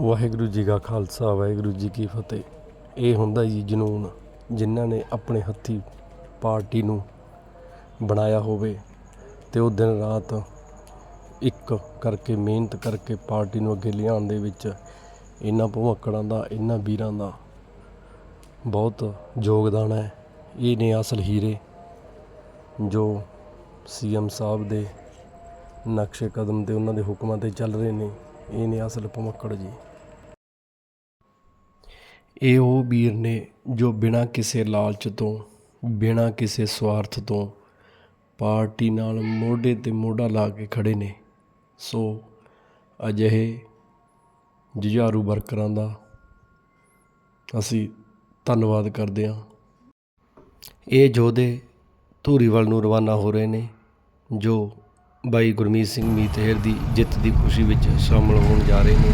ਵਾਹਿਗੁਰੂ ਜੀ ਕਾ ਖਾਲਸਾ, ਵਾਹਿਗੁਰੂ ਜੀ ਕੀ ਫਤਿਹ। ਇਹ ਹੁੰਦਾ ਜੀ ਜਨੂਨ, ਜਿਨ੍ਹਾਂ ਨੇ ਆਪਣੇ ਹੱਥੀ ਪਾਰਟੀ ਨੂੰ ਬਣਾਇਆ ਹੋਵੇ ਤੇ ਉਹ ਦਿਨ ਰਾਤ ਇੱਕ ਕਰਕੇ ਮਿਹਨਤ ਕਰਕੇ ਪਾਰਟੀ ਨੂੰ ਅੱਗੇ ਲਿਆਉਣ ਦੇ ਵਿੱਚ ਇਹਨਾਂ ਭਵੱਕੜਾਂ ਦਾ, ਇਹਨਾਂ ਵੀਰਾਂ ਦਾ ਬਹੁਤ ਯੋਗਦਾਨ ਹੈ। ਇਹ ਨੇ ਅਸਲ ਹੀਰੇ ਜੋ ਸੀਐਮ ਸਾਹਿਬ ਦੇ ਨਕਸ਼ੇ ਕਦਮ ਤੇ ਉਹਨਾਂ ਦੇ ਹੁਕਮਾਂ ਤੇ ਚੱਲ ਰਹੇ ਨੇ। ਇਹ ਨੇ ਅਸਲ ਭਮੱਕੜ ਜੀ। ਇਹ ਉਹ ਵੀਰ ਨੇ ਜੋ ਬਿਨਾਂ ਕਿਸੇ ਲਾਲਚ ਤੋਂ, ਬਿਨਾਂ ਕਿਸੇ ਸਵਾਰਥ ਤੋਂ ਪਾਰਟੀ ਨਾਲ ਮੋਢੇ ਤੇ ਮੋਢਾ ਲਾ ਕੇ ਖੜੇ ਨੇ, ਸੋ ਅਜਿਹੇ ਜੁਝਾਰੂ ਵਰਕਰਾਂ ਦਾ ਅਸੀਂ ਧੰਨਵਾਦ ਕਰਦੇ ਹਾਂ। ਇਹ ਯੋਧੇ ਧੂਰੀਵਾਲ ਨੂੰ ਰਵਾਨਾ ਹੋ ਰਹੇ ਨੇ, ਜੋ ਬਾਈ ਗੁਰਮੀਤ ਸਿੰਘ ਮੀਤਹਿਰ ਦੀ ਜਿੱਤ ਦੀ ਖੁਸ਼ੀ ਵਿੱਚ ਸ਼ਾਮਲ ਹੋਣ ਜਾ ਰਹੇ ਨੇ।